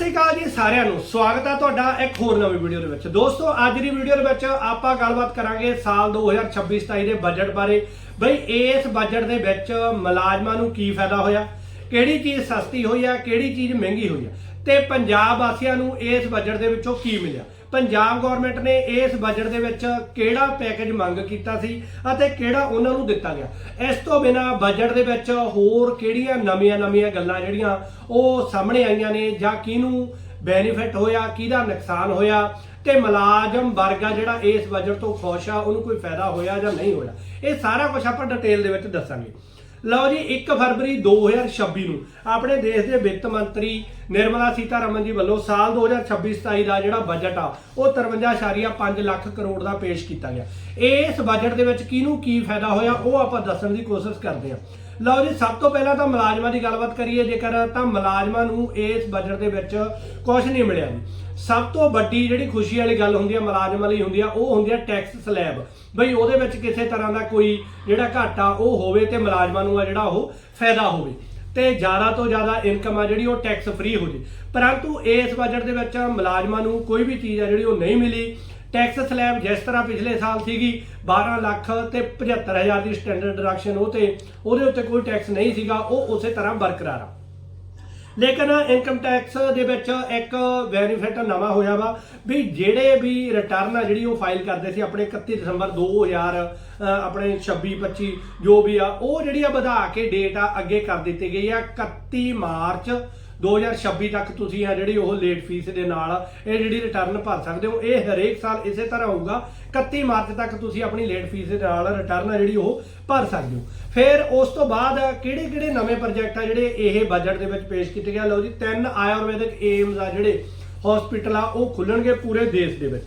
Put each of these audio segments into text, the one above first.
ਸਤਿ ਸ਼੍ਰੀ ਅਕਾਲ ਜੀ ਸਾਰਿਆਂ ਨੂੰ। ਸਵਾਗਤ ਹੈ ਤੁਹਾਡਾ ਇੱਕ ਹੋਰ ਨਵੀਂ ਵੀਡੀਓ ਦੇ ਵਿੱਚ। ਦੋਸਤੋ, ਅੱਜ ਦੀ ਵੀਡੀਓ ਦੇ ਵਿੱਚ ਆਪਾਂ ਗੱਲਬਾਤ ਕਰਾਂਗੇ ਸਾਲ 2026-27 ਦੇ ਬਜਟ ਬਾਰੇ। ਬਈ, ਇਸ ਬਜਟ ਦੇ ਵਿੱਚ ਮੁਲਾਜ਼ਮਾਂ ਨੂੰ ਕੀ ਫਾਇਦਾ ਹੋਇਆ? ਕਿਹੜੀ ਚੀਜ਼ ਸਸਤੀ ਹੋਈ ਆ? ਕਿਹੜੀ ਚੀਜ਼ ਮਹਿੰਗੀ ਹੋਈ ਆ? ਤੇ ਪੰਜਾਬ ਵਾਸੀਆਂ ਨੂੰ ਇਸ ਬਜਟ ਦੇ ਵਿੱਚੋਂ ਕੀ ਮਿਲਿਆ? ਪੰਜਾਬ ਗਵਰਨਮੈਂਟ ਨੇ ਇਸ ਬਜਟ ਦੇ ਵਿੱਚ ਕਿਹੜਾ ਪੈਕੇਜ ਮੰਗ ਕੀਤਾ ਸੀ ਅਤੇ ਕਿਹੜਾ ਉਹਨਾਂ ਨੂੰ ਦਿੱਤਾ ਗਿਆ? ਇਸ ਤੋਂ ਬਿਨਾ ਬਜਟ ਦੇ ਵਿੱਚ ਹੋਰ ਕਿਹੜੀਆਂ ਨਵੀਆਂ-ਨਵੀਆਂ ਗੱਲਾਂ ਜਿਹੜੀਆਂ ਉਹ ਸਾਹਮਣੇ ਆਈਆਂ ਨੇ ਜਾਂ ਕਿਹਨੂੰ ਬੈਨੀਫਿਟ ਹੋਇਆ, ਕਿਹਦਾ ਨੁਕਸਾਨ ਹੋਇਆ ਤੇ ਮੁਲਾਜ਼ਮ ਵਰਗ ਆ ਜਿਹੜਾ ਇਸ ਬਜਟ ਤੋਂ ਖੁਸ਼ ਆ, ਉਹਨੂੰ ਕੋਈ ਫਾਇਦਾ ਹੋਇਆ ਜਾਂ ਨਹੀਂ ਹੋਇਆ? ਇਹ ਸਾਰਾ ਕੁਝ ਆਪਾਂ ਡਿਟੇਲ ਦੇ ਵਿੱਚ ਦੱਸਾਂਗੇ। ਲਓ ਜੀ 1 ਫਰਵਰੀ 2026 ਨੂੰ ਆਪਣੇ ਦੇਸ਼ ਦੇ ਵਿੱਤ ਮੰਤਰੀ ਨਿਰਮਲਾ ਸੀਤਾਰਮਨ ਜੀ ਵੱਲੋਂ ਸਾਲ 2026-27 ਦਾ ਜਿਹੜਾ ਬਜਟ ਆ, ਉਹ 53.5 ਲੱਖ ਕਰੋੜ ਦਾ ਪੇਸ਼ ਕੀਤਾ ਗਿਆ। ਇਸ ਬਜਟ ਦੇ ਵਿੱਚ ਕਿਹਨੂੰ ਕੀ ਫਾਇਦਾ ਹੋਇਆ, ਉਹ ਆਪਾਂ ਦੱਸਣ ਦੀ ਕੋਸ਼ਿਸ਼ ਕਰਦੇ ਹਾਂ। ਲਓ ਜੀ, ਸਭ ਤੋਂ ਪਹਿਲਾਂ ਤਾਂ ਮੁਲਾਜ਼ਮਾਂ ਦੀ ਗੱਲਬਾਤ ਕਰੀਏ, ਜੇਕਰ ਤਾਂ ਮੁਲਾਜ਼ਮਾਂ ਨੂੰ ਇਸ ਬਜਟ ਦੇ ਵਿੱਚ ਕੁਝ ਨਹੀਂ ਮਿਲਿਆ ਜੀ। ਸਭ ਤੋਂ ਵੱਡੀ ਜਿਹੜੀ ਖੁਸ਼ੀ ਵਾਲੀ ਗੱਲ ਹੁੰਦੀ ਹੈ ਮੁਲਾਜ਼ਮਾਂ ਲਈ ਹੁੰਦੀ ਆ, ਉਹ ਹੁੰਦੀ ਆ ਟੈਕਸ ਸਲੈਬ ਬਈ ਉਹਦੇ ਵਿੱਚ ਕਿਸੇ ਤਰ੍ਹਾਂ ਦਾ ਕੋਈ ਜਿਹੜਾ ਘਾਟਾ ਉਹ ਹੋਵੇ ਤੇ ਮੁਲਾਜ਼ਮਾਂ ਨੂੰ ਆ ਜਿਹੜਾ ਉਹ ਫਾਇਦਾ ਹੋਵੇ। ਤੇ ਜ਼ਿਆਦਾ ਤੋਂ ਜ਼ਿਆਦਾ ਇਨਕਮ ਆ ਜਿਹੜੀ ਉਹ ਟੈਕਸ ਫ੍ਰੀ ਹੋ ਜੇ। ਪਰੰਤੂ ਇਸ ਬਜਟ ਦੇ ਵਿੱਚ ਮੁਲਾਜ਼ਮਾਂ ਨੂੰ ਕੋਈ ਵੀ ਚੀਜ਼ ਆ ਜਿਹੜੀ ਉਹ ਨਹੀਂ ਮਿਲੀ ਟੈਕਸ ਸਲੈਬ ਜਿਸ ਤਰ੍ਹਾਂ ਪਿਛਲੇ ਸਾਲ ਸੀਗੀ 12 ਲੱਖ ਤੇ 75000 ਦੀ ਸਟੈਂਡਰਡ ਡਿਡਕਸ਼ਨ ਉਹ ਤੇ ਉਹਦੇ ਉੱਤੇ ਕੋਈ ਟੈਕਸ ਨਹੀਂ ਸੀਗਾ ਉਹ ਉਸੇ ਤਰ੍ਹਾਂ ਬਰਕਰਾਰ ਆ। ਲੇਕਿਨ ਇਨਕਮ ਟੈਕਸ ਦੇ ਵਿੱਚ ਇੱਕ ਬੈਨੀਫਿਟ ਨਵਾਂ ਹੋਇਆ ਵਾ ਵੀ ਜਿਹੜੇ ਵੀ ਰਿਟਰਨ ਆ ਜਿਹੜੀ ਉਹ ਫਾਈਲ ਕਰਦੇ ਸੀ ਆਪਣੇ 31 ਦਸੰਬਰ 2000 ਅ, ਆਪਣੇ 26 25 ਜੋ ਵੀ ਆ ਉਹ ਜਿਹੜੀ ਆ ਵਧਾ ਕੇ ਡੇਟ ਆ ਅੱਗੇ ਕਰ ਦਿੱਤੀ ਗਈ ਆ 31 ਮਾਰਚ 2026 ਤੱਕ ਤੁਸੀਂ ਆ ਜਿਹੜੀ ਉਹ ਲੇਟ ਫੀਸ ਦੇ ਨਾਲ ਇਹ ਜਿਹੜੀ ਰਿਟਰਨ ਭਰ ਸਕਦੇ ਹੋ, ਇਹ ਹਰੇਕ ਸਾਲ ਇਸੇ ਤਰ੍ਹਾਂ ਹੋਊਗਾ। 31 ਮਾਰਚ ਤੱਕ ਤੁਸੀਂ ਆਪਣੀ ਲੇਟ ਫੀਸ ਦੇ ਨਾਲ ਰਿਟਰਨ ਆ ਜਿਹੜੀ ਉਹ ਭਰ ਸਕਦੇ ਹੋ। ਫਿਰ ਉਸ ਤੋਂ ਬਾਅਦ ਕਿਹੜੇ ਕਿਹੜੇ ਨਵੇਂ ਪ੍ਰੋਜੈਕਟ ਆ ਜਿਹੜੇ ਇਹ ਬਜਟ ਦੇ ਵਿੱਚ ਪੇਸ਼ ਕੀਤੇ ਗਏ ਲਓ ਜੀ, ਤਿੰਨ ਆਯੁਰਵੈਦਿਕ ਏਮਸ ਆ ਜਿਹੜੇ ਹਸਪੀਟਲ ਆ, ਉਹ ਖੁੱਲਣਗੇ ਪੂਰੇ ਦੇਸ਼ ਦੇ ਵਿੱਚ।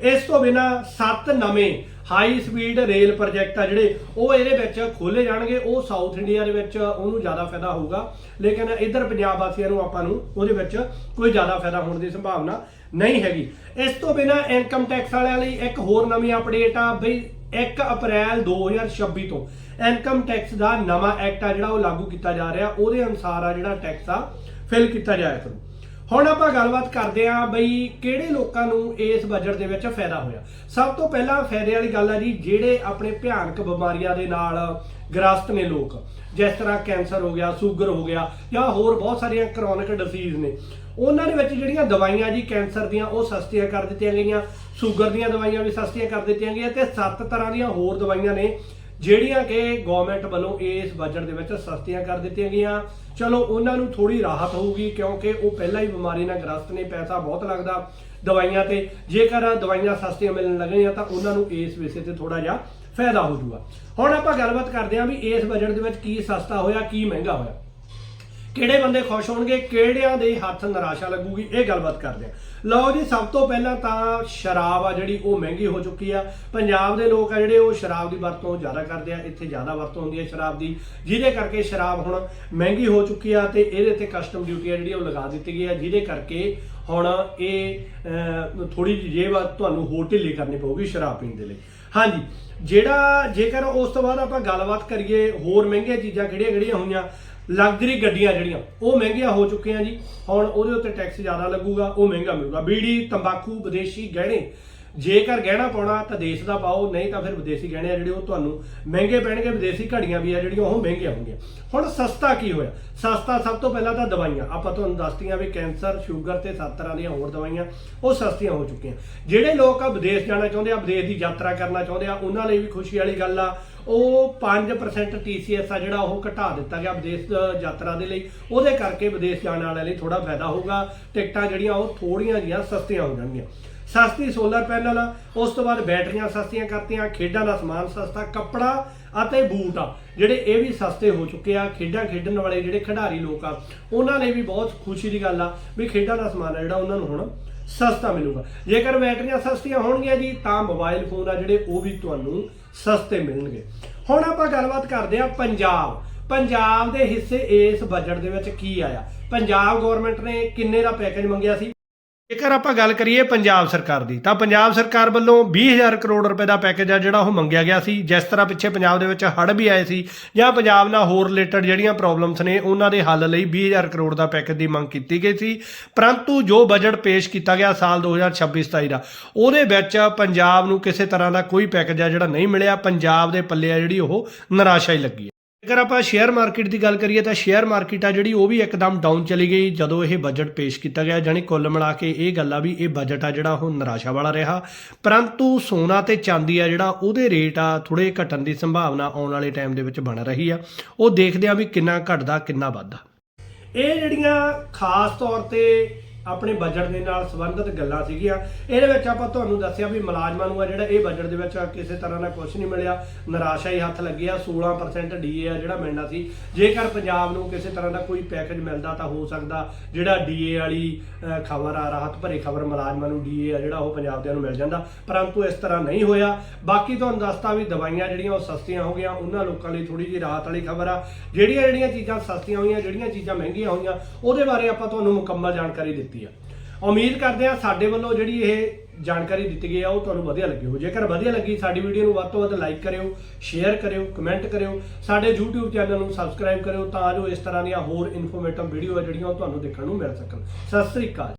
ਇਸ ਤੋਂ ਬਿਨਾ ਸੱਤ ਨਵੇਂ ਹਾਈ ਸਪੀਡ ਰੇਲ ਪ੍ਰੋਜੈਕਟ ਆ ਜਿਹੜੇ, ਉਹ ਇਹਦੇ ਵਿੱਚ ਖੋਲੇ ਜਾਣਗੇ, ਉਹ ਸਾਊਥ ਇੰਡੀਆ ਦੇ ਵਿੱਚ ਉਹਨੂੰ ਜ਼ਿਆਦਾ ਫਾਇਦਾ ਹੋਊਗਾ। ਲੇਕਿਨ ਇੱਧਰ ਪੰਜਾਬ ਵਾਸੀਆਂ ਨੂੰ ਆਪਾਂ ਨੂੰ ਉਹਦੇ ਵਿੱਚ ਕੋਈ ਜ਼ਿਆਦਾ ਫਾਇਦਾ ਹੋਣ ਦੀ ਸੰਭਾਵਨਾ ਨਹੀਂ ਹੈਗੀ। ਇਸ ਤੋਂ ਬਿਨਾ ਇਨਕਮ ਟੈਕਸ ਵਾਲਿਆਂ ਲਈ ਇੱਕ ਹੋਰ ਨਵੀਂ ਅਪਡੇਟ ਆ, ਬਈ 1 ਅਪ੍ਰੈਲ 2026 ਤੋਂ ਇਨਕਮ ਟੈਕਸ ਦਾ ਨਵਾਂ ਐਕਟ ਆ ਜਿਹੜਾ ਉਹ ਲਾਗੂ ਕੀਤਾ ਜਾ ਰਿਹਾ, ਉਹਦੇ ਅਨੁਸਾਰ ਆ ਜਿਹੜਾ ਟੈਕਸ ਆ ਫਿਲ ਕੀਤਾ ਜਾਇਆ ਕਰੂ ਹੁਣ ਆਪਾਂ ਗੱਲਬਾਤ ਕਰਦੇ ਆਂ ਬਈ ਕਿਹੜੇ ਲੋਕਾਂ ਨੂੰ ਇਸ ਬਜਟ ਦੇ ਵਿੱਚ ਫਾਇਦਾ ਹੋਇਆ। ਸਭ ਤੋਂ ਪਹਿਲਾਂ ਫਾਇਦੇ ਵਾਲੀ ਗੱਲ ਆ ਜੀ, ਜਿਹੜੇ ਆਪਣੇ ਭਿਆਨਕ ਬਿਮਾਰੀਆਂ ਦੇ ਨਾਲ ਗ੍ਰਸਤ ਨੇ ਲੋਕ, ਜਿਸ ਤਰ੍ਹਾਂ ਕੈਂਸਰ ਹੋ ਗਿਆ, ਸ਼ੂਗਰ ਹੋ ਗਿਆ ਜਾਂ ਹੋਰ ਬਹੁਤ ਸਾਰੀਆਂ ਕ੍ਰੋਨਿਕ ਡਿਸੀਜ਼ ਨੇ। ਉਹਨਾਂ ਦੇ ਵਿੱਚ ਜਿਹੜੀਆਂ ਦਵਾਈਆਂ ਜੀ, ਕੈਂਸਰ ਦੀਆਂ, ਉਹ ਸਸਤੀਆਂ ਕਰ ਦਿੱਤੀਆਂ ਗਈਆਂ, ਸ਼ੂਗਰ ਦੀਆਂ ਦਵਾਈਆਂ ਵੀ ਸਸਤੀਆਂ ਕਰ ਦਿੱਤੀਆਂ ਗਈਆਂ ਤੇ ਸੱਤ ਤਰ੍ਹਾਂ ਦੀਆਂ ਹੋਰ ਦਵਾਈਆਂ ਨੇ ਜਿਹੜੀਆਂ ਕਿ ਗਵਰਨਮੈਂਟ ਵੱਲੋਂ ਇਸ ਬਜਟ ਦੇ ਵਿੱਚ ਸਸਤੀਆਂ ਕਰ ਦਿੱਤੀਆਂ ਗਈਆਂ। ਚਲੋ, ਉਹਨਾਂ ਨੂੰ ਥੋੜੀ ਰਾਹਤ ਹੋਊਗੀ ਕਿਉਂਕਿ ਉਹ ਪਹਿਲਾਂ ਹੀ ਬਿਮਾਰੀ ਨਾਲ ਗ੍ਰਸਤ ਨੇ, ਪੈਸਾ ਬਹੁਤ ਲੱਗਦਾ ਦਵਾਈਆਂ ਤੇ। ਜੇਕਰ ਦਵਾਈਆਂ ਸਸਤੀਆਂ ਮਿਲਣ ਲੱਗੀਆਂ ਤਾਂ ਉਹਨਾਂ ਨੂੰ ਇਸ ਵਿਸ਼ੇ ਤੇ ਥੋੜਾ ਜਿਹਾ ਫਾਇਦਾ ਹੋ ਜੂਗਾ ਹੁਣ ਆਪਾਂ ਗੱਲਬਾਤ ਕਰਦੇ ਹਾਂ ਵੀ ਇਸ ਬਜਟ ਦੇ ਵਿੱਚ ਕੀ ਸਸਤਾ ਹੋਇਆ, ਕੀ ਮਹਿੰਗਾ ਹੋਇਆ। ਕਿਹੜੇ ਬੰਦੇ ਖੁਸ਼ ਹੋਣਗੇ, ਕਿਹੜਿਆਂ ਦੇ ਹੱਥ ਨਿਰਾਸ਼ਾ ਲੱਗੂਗੀ, ਇਹ ਗੱਲਬਾਤ ਕਰਦੇ ਆ। ਲਓ ਜੀ, ਸਭ ਤੋਂ ਪਹਿਲਾਂ ਤਾਂ ਸ਼ਰਾਬ ਆ ਜਿਹੜੀ, ਉਹ ਮਹਿੰਗੀ ਹੋ ਚੁੱਕੀ ਆ। ਪੰਜਾਬ ਦੇ ਲੋਕ ਆ ਜਿਹੜੇ, ਉਹ ਸ਼ਰਾਬ ਦੀ ਵਰਤੋਂ ਜ਼ਿਆਦਾ ਕਰਦੇ ਆ। ਇੱਥੇ ਜ਼ਿਆਦਾ ਵਰਤੋਂ ਹੁੰਦੀ ਹੈ ਸ਼ਰਾਬ ਦੀ, ਜਿਹਦੇ ਕਰਕੇ ਸ਼ਰਾਬ ਹੁਣ ਮਹਿੰਗੀ ਹੋ ਚੁੱਕੀ ਆ ਤੇ ਇਹਦੇ ਤੇ ਕਸਟਮ ਡਿਊਟੀ ਆ ਜਿਹੜੀ, ਉਹ ਲਗਾ ਦਿੱਤੀ ਗਈ ਆ। ਜਿਹਦੇ ਕਰਕੇ ਹੁਣ ਇਹ ਥੋੜੀ ਜਿਹੀ ਜੇਬ ਆ, ਤੁਹਾਨੂੰ ਹੋਰ ਢਿੱਲੀ ਕਰਨੀ ਪਊਗੀ ਸ਼ਰਾਬ ਪੀਣ ਦੇ ਲਈ। ਹਾਂਜੀ, ਜਿਹੜਾ ਜੇਕਰ ਉਸ ਤੋਂ ਬਾਅਦ ਆਪਾਂ ਗੱਲਬਾਤ ਕਰੀਏ ਹੋਰ ਮਹਿੰਗੀਆਂ ਚੀਜ਼ਾਂ ਕਿਹੜੀਆਂ ਕਿਹੜੀਆਂ ਹੋਈਆਂ ਲਗਜ਼ਰੀ ਗੱਡੀਆਂ ਜਿਹੜੀਆਂ, ਉਹ ਮਹਿੰਗੀਆਂ ਹੋ ਚੁੱਕੀਆਂ ਜੀ। ਹੁਣ ਉਹਦੇ ਉੱਤੇ ਟੈਕਸ ਜ਼ਿਆਦਾ ਲੱਗੂਗਾ, ਉਹ ਮਹਿੰਗਾ ਮਿਲੂਗਾ। ਬੀੜੀ, ਤੰਬਾਕੂ, ਵਿਦੇਸ਼ੀ ਗਹਿਣੇ ਜੇਕਰ ਗਹਿਣਾ ਪਾਉਣਾ ਤਾਂ ਦੇਸ਼ ਦਾ ਪਾਓ, ਨਹੀਂ ਤਾਂ ਫਿਰ ਵਿਦੇਸ਼ੀ ਗਹਿਣੇ ਆ ਜਿਹੜੇ ਉਹ ਤੁਹਾਨੂੰ ਮਹਿੰਗੇ ਪੈਣਗੇ, ਵਿਦੇਸ਼ੀ ਘੜੀਆਂ ਵੀ ਆ ਜਿਹੜੀਆਂ ਉਹ ਮਹਿੰਗੀਆਂ ਹੋਣਗੀਆਂ। ਹੁਣ ਸਸਤਾ ਕੀ ਹੋਇਆ? ਸਸਤਾ ਸਭ ਤੋਂ ਪਹਿਲਾਂ ਤਾਂ ਦਵਾਈਆਂ। ਆਪਾਂ ਤੁਹਾਨੂੰ ਦੱਸਤੀਆਂ ਵੀ ਕੈਂਸਰ, ਸ਼ੂਗਰ ਤੇ ਸੱਤ ਤਰ੍ਹਾਂ ਦੀਆਂ ਹੋਰ ਦਵਾਈਆਂ, ਉਹ ਸਸਤੀਆਂ ਹੋ ਚੁੱਕੀਆਂ। ਜਿਹੜੇ ਲੋਕ ਆ ਵਿਦੇਸ਼ ਜਾਣਾ ਚਾਹੁੰਦੇ ਆ, ਵਿਦੇਸ਼ ਦੀ ਯਾਤਰਾ ਕਰਨਾ ਚਾਹੁੰਦੇ ਆ, ਉਹਨਾਂ ਲਈ ਵੀ ਖੁਸ਼ੀ ਵਾਲੀ ਗੱਲ ਆ, ਉਹ 5% TCS ਆ ਜਿਹੜਾ ਉਹ ਘਟਾ ਦਿੱਤਾ ਗਿਆ ਵਿਦੇਸ਼ ਯਾਤਰਾ ਦੇ ਲਈ। ਉਹਦੇ ਕਰਕੇ ਵਿਦੇਸ਼ ਜਾਣ ਵਾਲਿਆਂ ਲਈ ਥੋੜਾ ਫਾਇਦਾ ਹੋਊਗਾ, ਟਿਕਟਾਂ ਜਿਹੜੀਆਂ ਉਹ ਥੋੜੀਆਂ ਜੀਆਂ ਸਸਤੀਆਂ ਹੋ ਜਾਣਗੀਆਂ। ਸਸਤੀ ਸੋਲਰ ਪੈਨਲ ਉਸ ਤੋਂ ਬਾਅਦ ਬੈਟਰੀਆਂ ਸਸਤੀਆਂ ਕਰਤੀਆਂ, ਖੇਡਾਂ ਦਾ ਸਮਾਨ ਸਸਤਾ, ਕੱਪੜਾ ਅਤੇ ਬੂਟ ਆ, ਜਿਹੜੇ ਇਹ ਵੀ ਸਸਤੇ ਹੋ ਚੁੱਕੇ ਆ, ਖੇਡਾਂ ਖੇਡਣ ਵਾਲੇ ਜਿਹੜੇ ਖਿਡਾਰੀ ਲੋਕ ਆ, ਉਹਨਾਂ ਲਈ ਵੀ ਬਹੁਤ ਖੁਸ਼ੀ ਦੀ ਗੱਲ ਆ ਵੀ ਖੇਡਾਂ ਦਾ ਸਮਾਨ ਆ ਜਿਹੜਾ ਉਹਨਾਂ ਨੂੰ ਹੁਣ ਸਸਤਾ ਮਿਲੂਗਾ। ਜੇਕਰ ਬੈਟਰੀਆਂ ਸਸਤੀਆਂ ਹੋਣਗੀਆਂ ਜੀ, ਤਾਂ ਮੋਬਾਈਲ ਫੋਨ ਆ ਜਿਹੜੇ, ਉਹ ਵੀ ਤੁਹਾਨੂੰ ਸਸਤੇ ਮਿਲਣਗੇ। ਹੁਣ ਆਪਾਂ ਗੱਲਬਾਤ ਕਰਦੇ ਆ ਪੰਜਾਬ। ਪੰਜਾਬ ਦੇ ਹਿੱਸੇ ਇਸ ਬਜਟ ਦੇ ਵਿੱਚ ਕੀ ਆਇਆ? ਪੰਜਾਬ ਗਵਰਨਮੈਂਟ ਨੇ ਕਿੰਨੇ ਦਾ ਪੈਕੇਜ ਮੰਗਿਆ ਸੀ? ਜੇਕਰ ਆਪਾਂ ਗੱਲ ਕਰੀਏ ਪੰਜਾਬ ਸਰਕਾਰ ਦੀ, ਤਾਂ ਪੰਜਾਬ ਸਰਕਾਰ ਵੱਲੋਂ 20000 ਕਰੋੜ ਰੁਪਏ ਦਾ ਪੈਕੇਜ ਆ ਜਿਹੜਾ ਉਹ ਮੰਗਿਆ ਗਿਆ ਸੀ, ਜਿਸ ਤਰ੍ਹਾਂ ਪਿੱਛੇ ਪੰਜਾਬ ਦੇ ਵਿੱਚ ਹੜ੍ਹ ਵੀ ਆਏ ਸੀ, ਜਾਂ ਪੰਜਾਬ ਨਾਲ ਹੋਰ ਰਿਲੇਟਡ ਜਿਹੜੀਆਂ ਪ੍ਰੋਬਲਮਸ ਨੇ, ਉਹਨਾਂ ਦੇ ਹੱਲ ਲਈ 20000 ਕਰੋੜ ਦਾ ਪੈਕੇਜ ਦੀ ਮੰਗ ਕੀਤੀ ਗਈ ਸੀ। ਪਰੰਤੂ ਜੋ ਬਜਟ ਪੇਸ਼ ਕੀਤਾ ਗਿਆ ਸਾਲ 2026-27 ਦਾ, ਉਹਦੇ ਵਿੱਚ ਪੰਜਾਬ ਨੂੰ ਕਿਸੇ ਤਰ੍ਹਾਂ ਦਾ ਕੋਈ ਪੈਕੇਜ ਆ ਜਿਹੜਾ ਨਹੀਂ ਮਿਲਿਆ, ਪੰਜਾਬ ਦੇ ਪੱਲੇ ਆ ਜਿਹੜੀ ਉਹ ਨਿਰਾਸ਼ਾ ਹੀ ਲੱਗੀ ਹੈ। ਜੇਕਰ ਆਪਾਂ ਸ਼ੇਅਰ ਮਾਰਕੀਟ ਦੀ ਗੱਲ ਕਰੀਏ ਤਾਂ ਸ਼ੇਅਰ ਮਾਰਕੀਟ ਆ ਜਿਹੜੀ ਉਹ ਵੀ ਇੱਕਦਮ ਡਾਊਨ ਚਲੀ ਗਈ, ਜਦੋਂ ਇਹ ਬਜਟ ਪੇਸ਼ ਕੀਤਾ ਗਿਆ ਜਾਨੀ ਕੁੱਲ ਮਿਲਾ ਕੇ ਇਹ ਗੱਲ ਆ ਵੀ ਇਹ ਬਜਟ ਆ ਜਿਹੜਾ ਉਹ ਨਿਰਾਸ਼ਾ ਵਾਲਾ ਰਿਹਾ। ਪਰੰਤੂ ਸੋਨਾ ਤੇ ਚਾਂਦੀ ਆ ਜਿਹੜਾ ਉਹਦੇ ਰੇਟ ਆ ਥੋੜੇ ਘਟਣ ਦੀ ਸੰਭਾਵਨਾ ਆਉਣ ਵਾਲੇ ਟਾਈਮ ਦੇ ਵਿੱਚ ਬਣ ਰਹੀ ਆ। ਉਹ ਦੇਖਦੇ ਆ ਵੀ ਕਿੰਨਾ ਘਟਦਾ, ਕਿੰਨਾ ਵੱਧਦਾ। ਇਹ ਜਿਹੜੀਆਂ ਖਾਸ ਤੌਰ ਤੇ ਆਪਣੇ ਬਜਟ ਦੇ ਨਾਲ ਸੰਬੰਧਿਤ ਗੱਲਾਂ ਸੀਗੀਆਂ। ਇਹਦੇ ਵਿੱਚ ਆਪਾਂ ਤੁਹਾਨੂੰ ਦੱਸਿਆ ਵੀ ਮੁਲਾਜ਼ਮਾਂ ਨੂੰ ਆ ਜਿਹੜਾ ਇਹ ਬਜਟ ਦੇ ਵਿੱਚ ਕਿਸੇ ਤਰ੍ਹਾਂ ਦਾ ਕੁਝ ਨਹੀਂ ਮਿਲਿਆ। ਨਿਰਾਸ਼ਾ ਹੀ ਹੱਥ ਲੱਗੀ ਆ 16% ਡੀਏ ਆ ਜਿਹੜਾ ਮਿਲਣਾ ਸੀ। ਜੇਕਰ ਪੰਜਾਬ ਨੂੰ ਕਿਸੇ ਤਰ੍ਹਾਂ ਦਾ ਕੋਈ ਪੈਕੇਜ ਮਿਲਦਾ ਤਾਂ ਹੋ ਸਕਦਾ ਜਿਹੜਾ ਡੀਏ ਵਾਲੀ ਖਬਰ ਆ, ਰਾਹਤ ਭਰੀ ਖਬਰ ਮੁਲਾਜ਼ਮਾਂ ਨੂੰ ਡੀਏ ਆ ਜਿਹੜਾ ਉਹ ਪੰਜਾਬ ਦੇ ਨੂੰ ਮਿਲ ਜਾਂਦਾ। ਪਰੰਤੂ ਇਸ ਤਰ੍ਹਾਂ ਨਹੀਂ ਹੋਇਆ। ਬਾਕੀ ਤੁਹਾਨੂੰ ਦੱਸਤਾ ਵੀ ਦਵਾਈਆਂ ਜਿਹੜੀਆਂ ਉਹ ਸਸਤੀਆਂ ਹੋ ਗਈਆਂ। ਉਹਨਾਂ ਲੋਕਾਂ ਲਈ ਥੋੜੀ ਜਿਹੀ ਰਾਹਤ ਵਾਲੀ ਖਬਰ ਆ। ਜਿਹੜੀਆਂ ਜਿਹੜੀਆਂ ਚੀਜ਼ਾਂ ਸਸਤੀਆਂ ਹੋਈਆਂ, ਜਿਹੜੀਆਂ ਚੀਜ਼ਾਂ ਮਹਿੰਗੀਆਂ ਹੋਈਆਂ, ਉਹਦੇ ਬਾਰੇ ਆਪਾਂ ਤੁਹਾਨੂੰ ਮੁਕੰਮਲ ਜਾਣਕਾਰੀ ਦਿੱਤੀ ਆ। ਉਮੀਦ ਕਰਦੇ ਆ ਸਾਡੇ ਵੱਲੋਂ ਜਿਹੜੀ ਇਹ ਜਾਣਕਾਰੀ ਦਿੱਤੀ ਗਈ ਆ, ਉਹ ਤੁਹਾਨੂੰ ਵਧੀਆ ਲੱਗੀ ਹੋ ਜੇਕਰ ਵਧੀਆ ਲੱਗੀ, ਸਾਡੀ ਵੀਡੀਓ ਨੂੰ ਵੱਧ ਤੋਂ ਵੱਧ ਲਾਈਕ ਕਰਿਓ ਸ਼ੇਅਰ ਕਰਿਓ ਕਮੈਂਟ ਕਰਿਓ, ਸਾਡੇ YouTube ਚੈਨਲ ਨੂੰ ਸਬਸਕ੍ਰਾਈਬ ਕਰਿਓ ਤਾਂ ਜੋ ਇਸ ਤਰ੍ਹਾਂ ਦੀਆਂ ਹੋਰ ਇਨਫੋਰਮੇਟਿਵ ਵੀਡੀਓ ਆ ਜਿਹੜੀਆਂ ਉਹ ਤੁਹਾਨੂੰ ਦੇਖਣ ਨੂੰ ਮਿਲ ਸਕਣ। ਸਤਿ ਸ੍ਰੀ ਅਕਾਲ।